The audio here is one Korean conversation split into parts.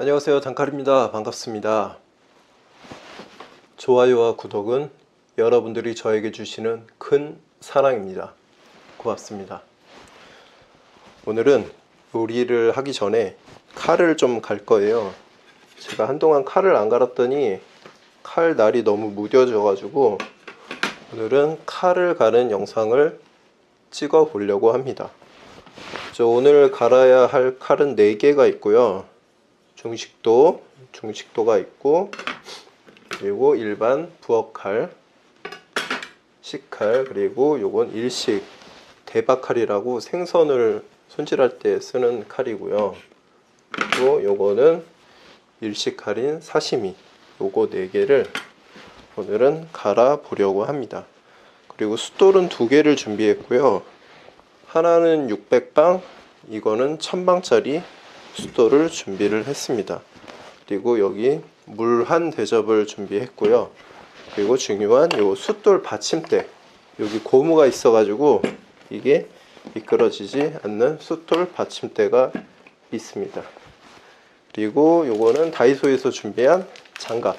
안녕하세요. 단칼입니다. 반갑습니다. 좋아요와 구독은 여러분들이 저에게 주시는 큰 사랑입니다. 고맙습니다. 오늘은 요리를 하기 전에 칼을 좀 갈 거예요. 제가 한동안 칼을 안 갈았더니 칼 날이 너무 무뎌져 가지고 오늘은 칼을 가는 영상을 찍어 보려고 합니다. 저 오늘 갈아야 할 칼은 4개가 있고요. 중식도, 중식도가 있고, 그리고 일반 부엌칼, 식칼, 그리고 요건 일식 대박칼이라고 생선을 손질할 때 쓰는 칼이고요. 그리고 요거는 일식 칼인 사시미. 요거 4개를 오늘은 갈아 보려고 합니다. 그리고 숫돌은 두 개를 준비했고요. 하나는 600방, 이거는 1000방짜리 숫돌을 준비를 했습니다. 그리고 여기 물 한 대접을 준비했고요. 그리고 중요한 요 숫돌 받침대. 여기 고무가 있어가지고 이게 미끄러지지 않는 숫돌 받침대가 있습니다. 그리고 요거는 다이소에서 준비한 장갑.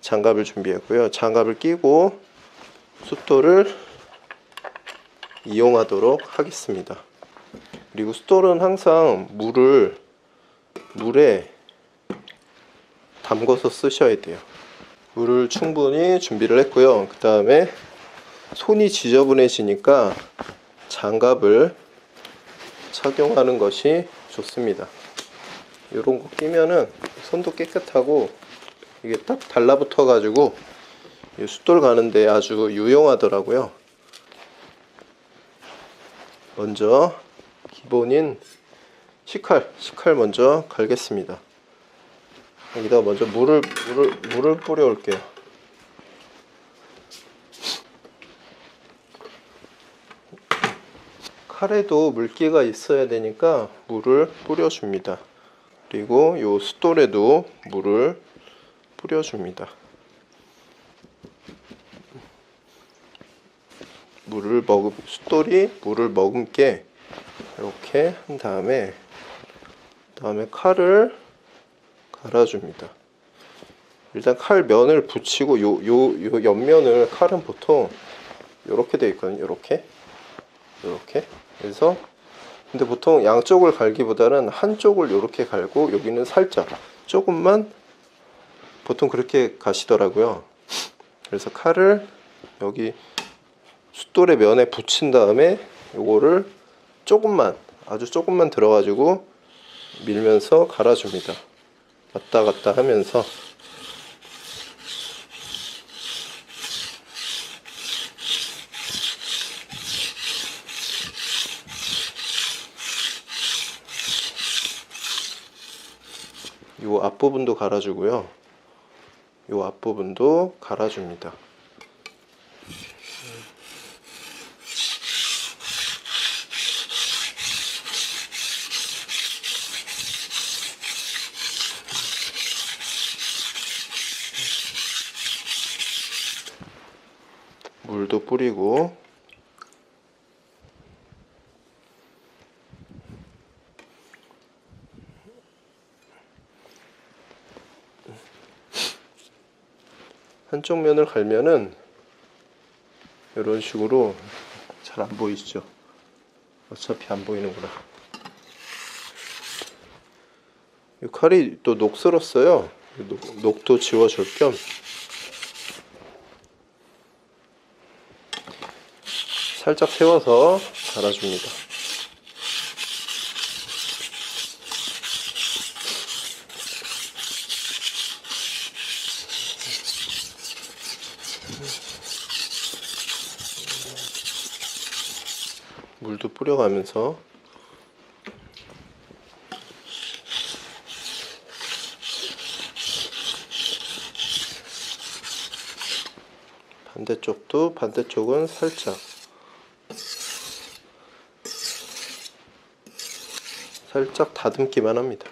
장갑을 준비했고요. 장갑을 끼고 숫돌을 이용하도록 하겠습니다. 그리고 숫돌은 항상 물을 물에 담궈서 쓰셔야 돼요. 물을 충분히 준비를 했고요. 그 다음에 손이 지저분해지니까 장갑을 착용하는 것이 좋습니다. 이런 거 끼면은 손도 깨끗하고 이게 딱 달라붙어 가지고 이 숫돌 가는데 아주 유용하더라고요. 먼저 기본인 식칼, 식칼 먼저 갈겠습니다. 여기다 먼저 물을 물을 물을 뿌려 올게요. 칼에도 물기가 있어야 되니까 물을 뿌려 줍니다. 그리고 요 숫돌에도 물을 뿌려 줍니다. 물을 머금 숫돌이 물을 머금게 이렇게 한 다음에 다음에 칼을 갈아줍니다. 일단 칼 면을 붙이고 요 요 요 옆면을 칼은 보통 이렇게 돼 있거든요. 이렇게 이렇게 그래서 근데 보통 양쪽을 갈기보다는 한쪽을 이렇게 갈고 여기는 살짝 조금만 보통 그렇게 가시더라고요. 그래서 칼을 여기 숫돌의 면에 붙인 다음에 요거를 조금만 아주 조금만 들어가지고 밀면서 갈아줍니다. 왔다 갔다 하면서 요 앞부분도 갈아주고요. 요 앞부분도 갈아줍니다. 뿌리고 한쪽 면을 갈면은 이런 식으로 잘 안 보이시죠? 어차피 안 보이는구나. 이 칼이 또 녹슬었어요. 녹, 녹도 지워줄 겸 살짝 세워서 갈아줍니다. 물도 뿌려가면서 반대쪽도 반대쪽은 살짝 살짝 다듬기만 합니다.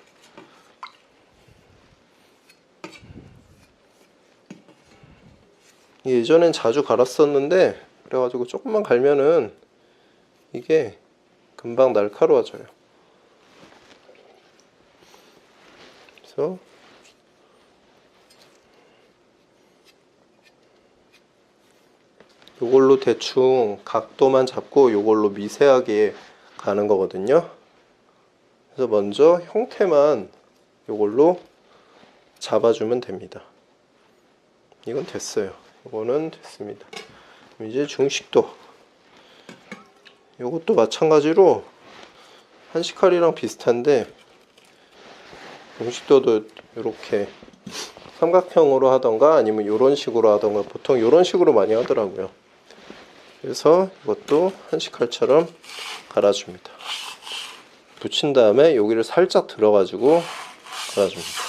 예전엔 자주 갈았었는데 그래가지고 조금만 갈면은 이게 금방 날카로워져요. 그래서 요걸로 대충 각도만 잡고 요걸로 미세하게 가는 거거든요. 그래서 먼저 형태만 요걸로 잡아주면 됩니다. 이건 됐어요. 이거는 됐습니다. 이제 중식도 이것도 마찬가지로 한식칼이랑 비슷한데 중식도도 이렇게 삼각형으로 하던가 아니면 이런 식으로 하던가 보통 이런 식으로 많이 하더라고요. 그래서 이것도 한식칼처럼 갈아줍니다. 붙인 다음에 여기를 살짝 들어가지고 갈아줍니다.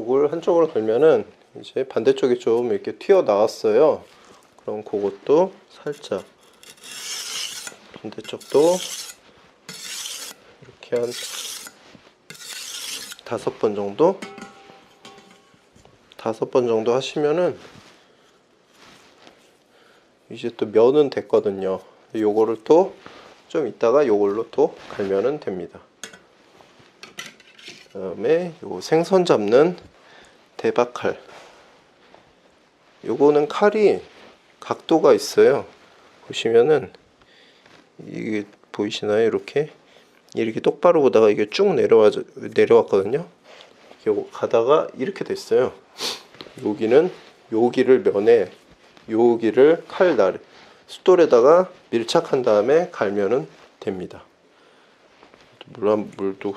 쪽을 한쪽으로 돌면은 이제 반대쪽이 좀 이렇게 튀어 나왔어요. 그럼 그것도 살짝 반대쪽도 이렇게 한 다섯 번 정도 다섯 번 정도 하시면은 이제 또 면은 됐거든요. 요거를 또 좀 이따가 요걸로 또 갈면은 됩니다. 그 다음에 요 생선 잡는 대박칼. 요거는 칼이 각도가 있어요. 보시면은 이게 보이시나요? 이렇게 이렇게 똑바로 보다가 이게 쭉 내려와 내려왔거든요. 요 가다가 이렇게 됐어요. 여기는 여기를 면에 여기를 칼날 숫돌에다가 밀착한 다음에 갈면은 됩니다. 물 한 물도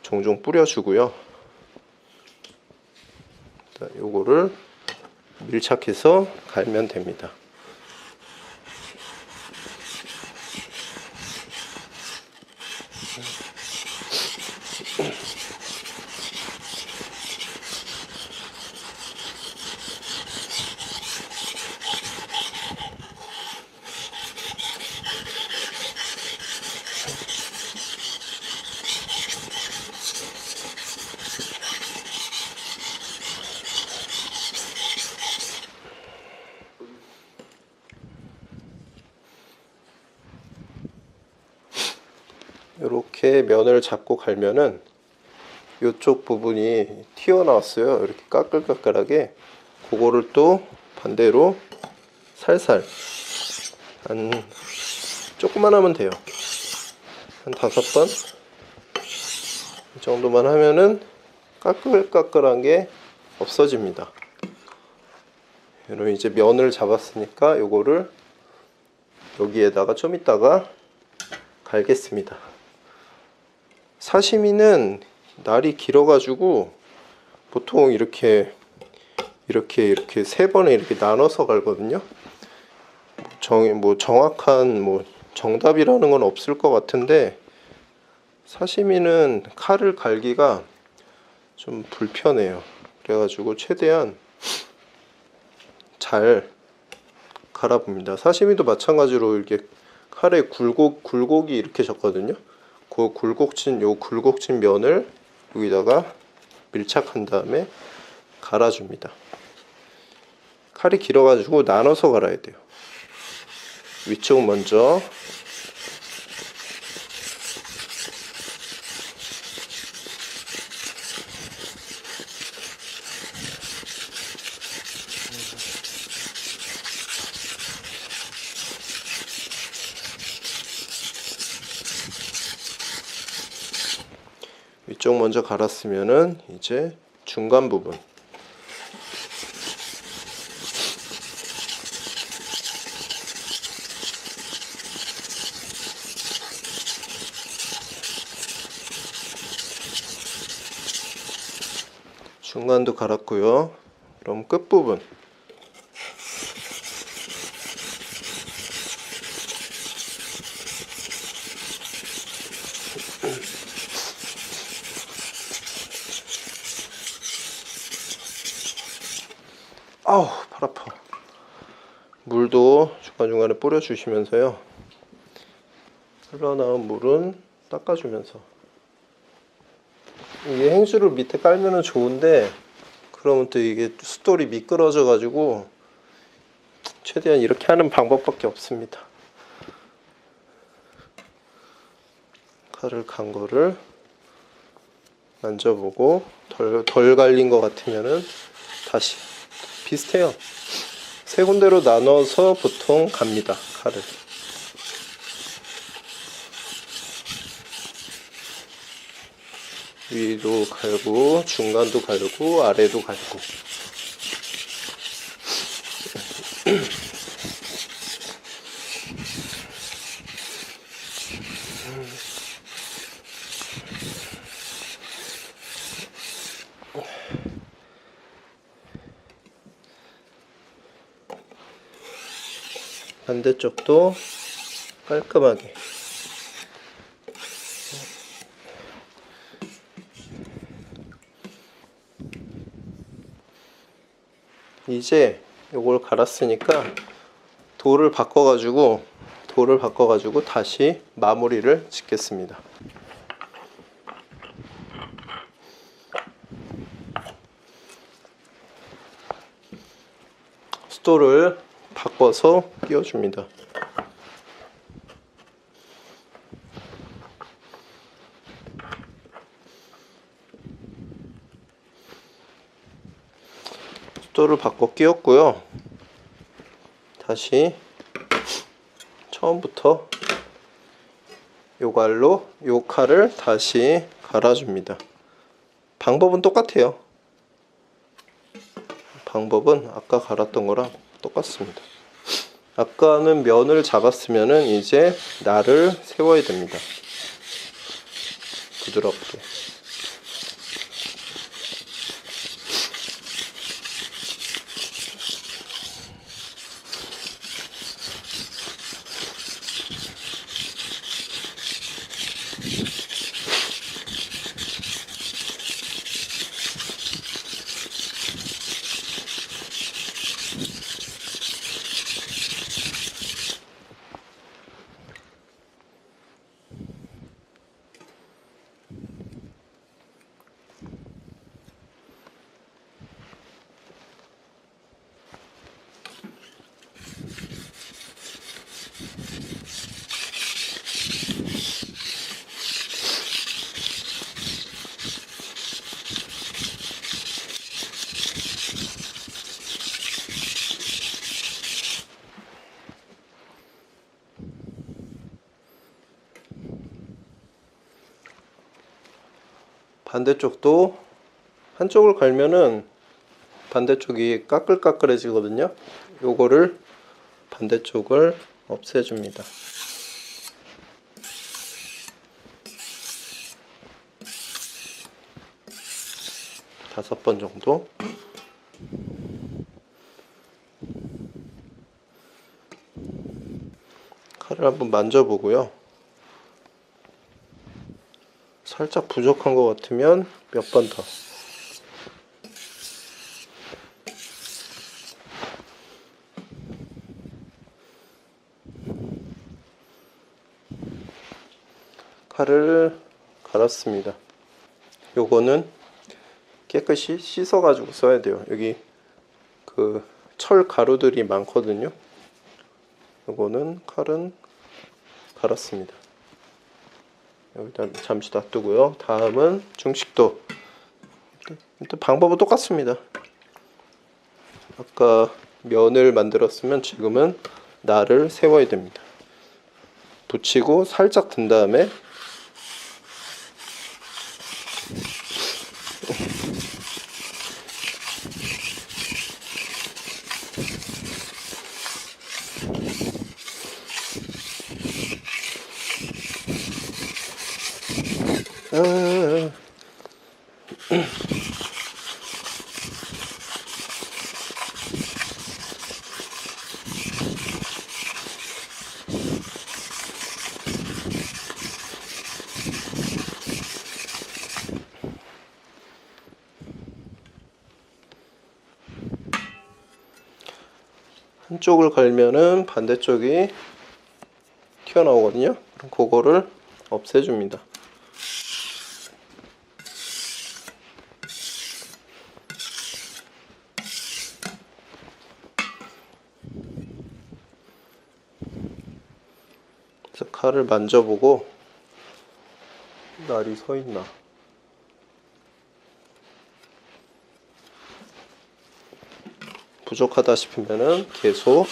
종종 뿌려주고요. 자, 요거를 밀착해서 갈면 됩니다. 이렇게 면을 잡고 갈면은 이쪽 부분이 튀어나왔어요. 이렇게 까끌까끌하게 그거를 또 반대로 살살 한 조금만 하면 돼요. 한 다섯 번이 정도만 하면은 까끌까끌한 게 없어집니다. 그럼 이제 면을 잡았으니까 요거를 여기에다가 좀 이따가 갈겠습니다. 사시미는 날이 길어가지고 보통 이렇게 이렇게 이렇게 세 번에 이렇게 나눠서 갈거든요. 정, 뭐 정확한 뭐 정답이라는 건 없을 것 같은데 사시미는 칼을 갈기가 좀 불편해요. 그래가지고 최대한 잘 갈아봅니다. 사시미도 마찬가지로 이렇게 칼에 굴곡 굴곡이 이렇게 졌거든요. 그 굴곡진 요 굴곡진 면을 여기다가 밀착한 다음에 갈아줍니다. 칼이 길어가지고 나눠서 갈아야 돼요. 위쪽 먼저 이쪽 먼저 갈았으면은 이제 중간 부분. 중간도 갈았고요. 그럼 끝부분. 아우 팔 아파. 물도 중간중간에 뿌려주시면서요. 흘러나온 물은 닦아주면서. 이게 행주를 밑에 깔면은 좋은데 그러면 또 이게 숫돌이 미끄러져 가지고 최대한 이렇게 하는 방법밖에 없습니다. 칼을 간 거를 만져보고 덜, 덜 갈린 것 같으면은 다시 비슷해요. 세 군데로 나눠서 보통 갑니다 칼을. 위도 갈고 중간도 갈고 아래도 갈고 반대쪽도 깔끔하게 이제 요걸 갈았으니까 돌을 바꿔 가지고 돌을 바꿔 가지고 다시 마무리를 짓겠습니다. 수도를 바꿔서 끼워줍니다. 수도를 바꿔 끼웠고요. 다시 처음부터 요 갈로 요 칼을 다시 갈아줍니다. 방법은 똑같아요. 방법은 아까 갈았던 거랑 똑같습니다. 아까는 면을 잡았으면은 이제 날을 세워야 됩니다. 부드럽게. 반대쪽도 한쪽을 갈면은 반대쪽이 까끌까끌해지거든요. 요거를 반대쪽을 없애줍니다. 다섯 번 정도. 칼을 한번 만져보고요. 살짝 부족한 것 같으면 몇 번 더. 칼을 갈았습니다. 요거는 깨끗이 씻어 가지고 써야 돼요. 여기 그 철 가루들이 많거든요. 요거는 칼은 갈았습니다. 일단 잠시 놔두고요. 다음은 중식도. 일단 방법은 똑같습니다. 아까 면을 만들었으면 지금은 날을 세워야 됩니다. 붙이고 살짝 든 다음에 한쪽을 갈면은 반대쪽이 튀어나오거든요. 그럼 그거를 없애줍니다. 칼을 만져보고 날이 서 있나. 부족하다 싶으면은 계속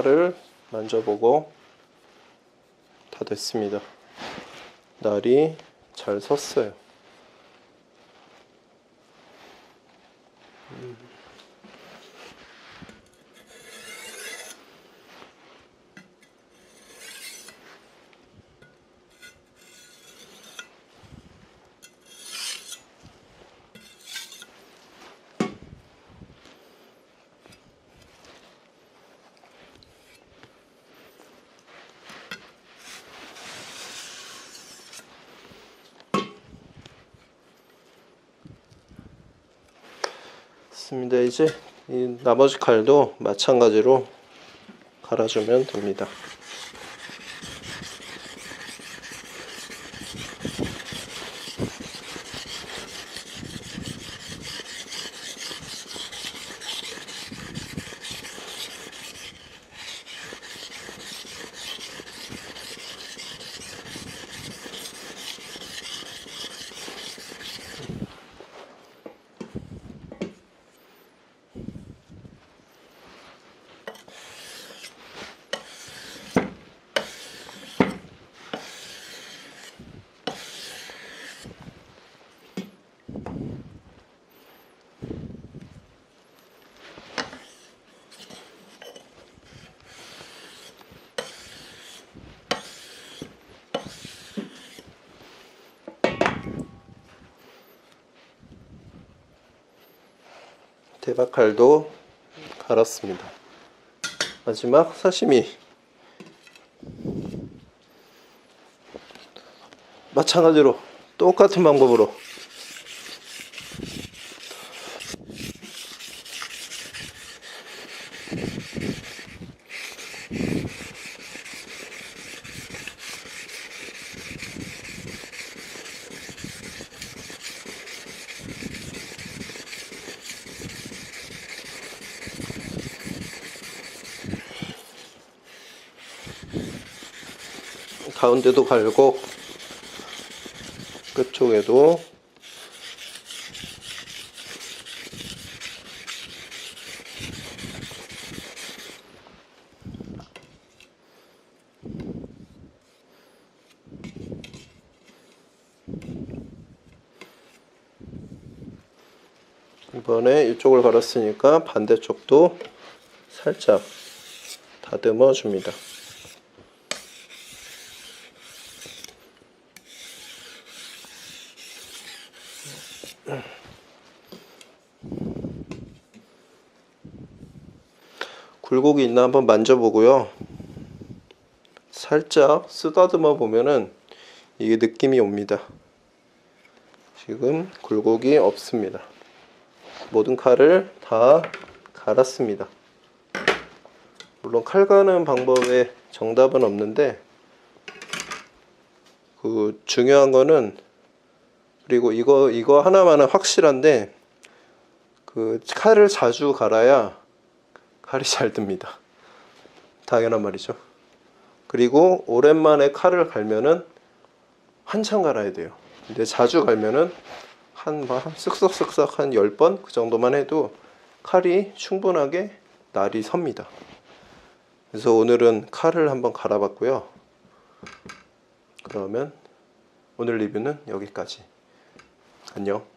칼을 만져보고 다 됐습니다. 날이 잘 섰어요. 좋습니다. 이제 이 나머지 칼도 마찬가지로 갈아주면 됩니다. 대박칼도 갈았습니다. 마지막 사시미 마찬가지로 똑같은 방법으로 가운데도 갈고 끝쪽에도 이번에 이쪽을 갈았으니까 반대쪽도 살짝 다듬어 줍니다. 굴곡이 있나 한번 만져보고요. 살짝 쓰다듬어 보면은 이게 느낌이 옵니다. 지금 굴곡이 없습니다. 모든 칼을 다 갈았습니다. 물론 칼 가는 방법에 정답은 없는데 그 중요한 거는 그리고 이거 이거 하나만은 확실한데 그 칼을 자주 갈아야 칼이 잘 듭니다. 당연한 말이죠. 그리고 오랜만에 칼을 갈면은 한참 갈아야 돼요. 근데 자주 갈면은 한, 번, 한 쓱싹쓱싹 한 10번 그 정도만 해도 칼이 충분하게 날이 섭니다. 그래서 오늘은 칼을 한번 갈아봤고요. 그러면 오늘 리뷰는 여기까지. 안녕.